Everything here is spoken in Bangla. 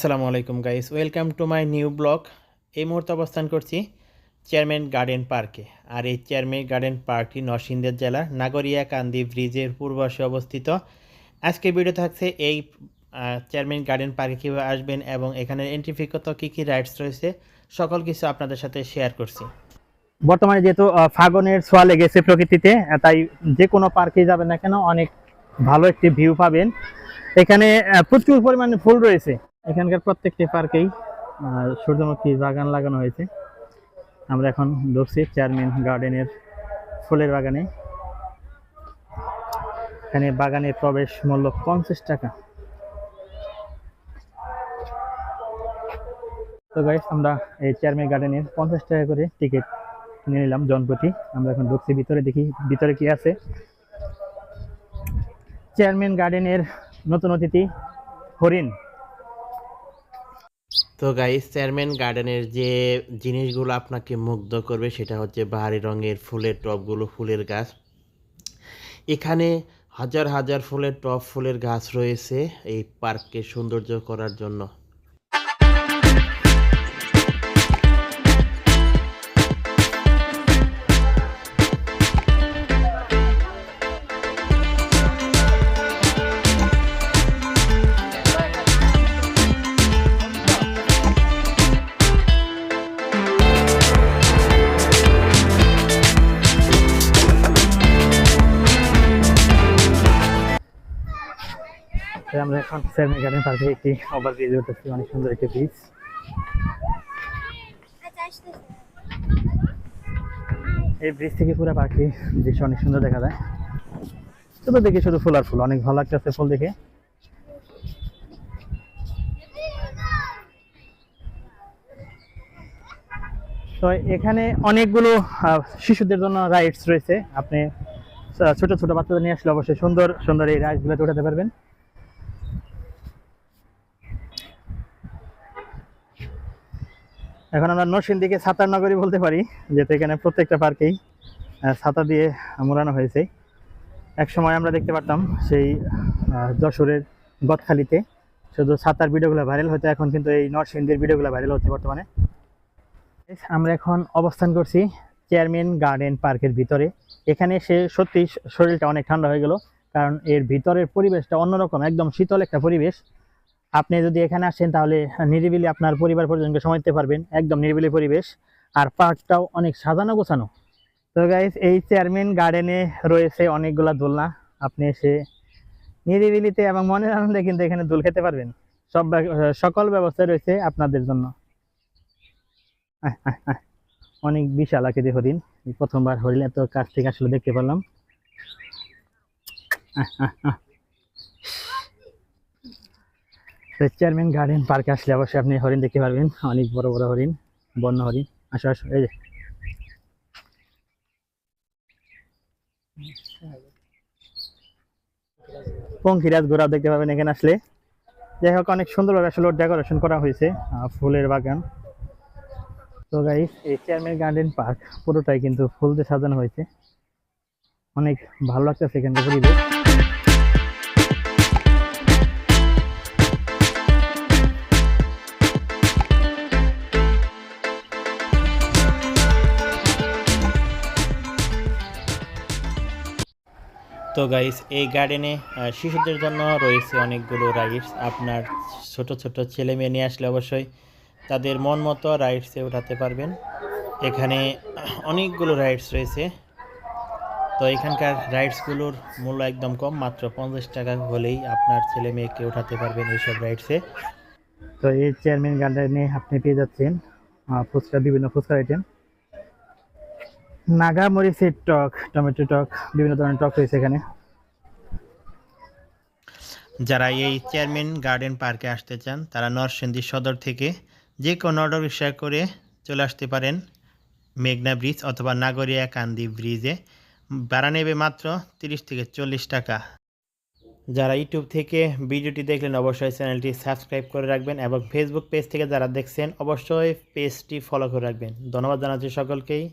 আসসালামু আলাইকুম guys welcome to my new blog এই মুহূর্তে অবস্থান করছি চেয়ারম্যান গার্ডেন পার্কে আর এই চেয়ারম্যান গার্ডেন পার্কটি নরসিংদী জেলার নাগরিয়া কান্দি ব্রিজের পূর্বশে অবস্থিত। আজকে ভিডিও থাকছে এই চেয়ারম্যান গার্ডেন পার্কে কীভাবে আসবেন এবং এখানে এন্ট্রি ফি কত, কী কী রাইডস রয়েছে, সকল কিছু আপনাদের সাথে শেয়ার করছি। বর্তমানে যেহেতু ফাগুনের ছোঁয়া লেগেছে প্রকৃতিতে তাই যে কোনো পার্কে যাবেন না কেন, অনেক ভালো একটি ভিউ পাবেন। এখানে প্রচুর পরিমাণে ফুল রয়েছে। এখানকার প্রত্যেকটি পার্কেই সূর্যমুখী বাগান লাগানো হয়েছে। আমরা এখন ঢুকছি চেয়ারম্যান গার্ডেনের ফুলের বাগানে। এখানে বাগানের প্রবেশ মূল্য পঞ্চাশ টাকা। তো গাইস আমরা এই চেয়ারম্যান গার্ডেনের পঞ্চাশ টাকা করে টিকিট কিনে নিলাম জনপ্রতি। আমরা এখন ঢুকছি ভিতরে, দেখি ভিতরে কি আছে। চেয়ারম্যান গার্ডেনের নতুন অতিথি হরিণ। তো গাইস চেয়ারম্যান গার্ডেনের যে জিনিসগুলো আপনাকে মুগ্ধ করবে, সেটা হচ্ছে বাহারি রঙের ফুলের টবগুলো ফুলের গাছ। এখানে হাজার হাজার ফুলের টব ফুলের গাছ রয়েছে এই পার্ককে সৌন্দর্য করার জন্য। আমরা এখন চেয়ারম্যান গার্ডেন পার্কে একটি ওভার ব্রিজ উঠেছি অনেক সুন্দর একটি ব্রিজ এই ব্রিজ থেকে পুরো পার্কটি দৃশ্য অনেক সুন্দর দেখা যায়। শুধু দেখি শুধু ফুল আর ফুল, অনেক ভালো লাগতেছে ফুল দেখে। তো এখানে অনেকগুলো শিশুদের জন্য রাইডস রয়েছে। আপনি ছোট ছোট বাচ্চাদের নিয়ে আসলে অবশ্যই সুন্দর সুন্দর এই রাইডসগুলোতে উঠাতে পারবেন। এখন আমরা নরসিংদীকে ছাতার নগরী বলতে পারি, যেহেতু এখানে প্রত্যেকটা পার্কেই ছাতা দিয়ে মোড়ানো হয়েছে। এক সময় আমরা দেখতে পারতাম সেই যশোরের গদখালিতে, শুধু ছাতার ভিডিওগুলো ভাইরাল হতো, এখন কিন্তু এই নরসিংদীর ভিডিওগুলো ভাইরাল হচ্ছে বর্তমানে। আমরা এখন অবস্থান করছি চেয়ারম্যান গার্ডেন পার্কের ভিতরে। এখানে সে সত্যি শরীরটা অনেক ঠান্ডা হয়ে গেল, কারণ এর ভিতরের পরিবেশটা অন্যরকম, একদম শীতল একটা পরিবেশ। আপনি যদি এখানে আসেন তাহলে নিরিবিলি আপনার পরিবার পরিজনকে সময় দিতে পারবেন, একদম নিরিবিলি পরিবেশ। আর পার্কটাও অনেক সাজানো গোছানো। তো গাইস এই চেয়ারম্যান গার্ডেনে রয়েছে অনেকগুলা দোলনা। আপনি এসে নিরিবিলিতে এবং মনের আনন্দে কিন্তু এখানে দোল খেতে পারবেন। সব সকল ব্যবস্থা রয়েছে আপনাদের জন্য। অনেক বিশাল আকৃতি হরিণ। প্রথমবার হরিণ এত কাছ থেকে আসলে দেখতে পেলাম চেয়ারম্যান গার্ডেন পার্কে আসলে অবশ্যই আপনি হরিণ দেখতে পারবেন। অনেক বড় বড় হরিণ, বন্য হরিণ। আসো আসো, এই যে। পঙ্খিরাজ ঘোড়াও দেখতে পাবেন এখানে আসলে। যাই হোক, অনেক সুন্দরভাবে আসলে ডেকোরেশন করা হয়েছে ফুলের বাগান। তো গাইস এই চেয়ারম্যান গার্ডেন পার্ক পুরোটাই কিন্তু ফুল দিয়ে সাজানো হয়েছে। অনেক ভালো লাগতেছে এখানকার পরিবেশ তো গাইস এই গার্ডেনে শিশুদের জন্য রয়েছে অনেকগুলো রাইডস আপনার ছোট ছোট ছেলে মেয়ে নিয়ে আসলে অবশ্যই তাদের মন মতো রাইডসে উঠাতে পারবেন। এখানে অনেকগুলো রাইডস রয়েছে। তো এখানকার রাইডসগুলোর মূল্য একদম কম, মাত্র পঞ্চাশ টাকা হলেই আপনার ছেলে মেয়েকে উঠাতে পারবেন এইসব রাইডসে তো এই চেয়ারম্যান গার্ডেনে আপনি পেয়ে যাচ্ছেন ফুচকা, বিভিন্ন ফুচকার আইটেম নাগা মরিচের টক, টমেটো টক, বিভিন্ন ধরনের টক রয়েছে এখানে। যারা এই চেয়ারম্যান গার্ডেন পার্কে আসতে চান, তারা নরসিংদী সদর থেকে যে কোনো অটো রিক্সা করে চলে আসতে পারেন মেঘনা ব্রিজ অথবা নাগরিয়া কান্দি ব্রিজে। ভাড়া নেবে মাত্র তিরিশ থেকে চল্লিশ টাকা। যারা ইউটিউব থেকে ভিডিওটি দেখলেন, অবশ্যই চ্যানেলটি সাবস্ক্রাইব করে রাখবেন এবং ফেসবুক পেজ থেকে যারা দেখছেন, অবশ্যই পেজটি ফলো করে রাখবেন। ধন্যবাদ জানাচ্ছি সকলকেই।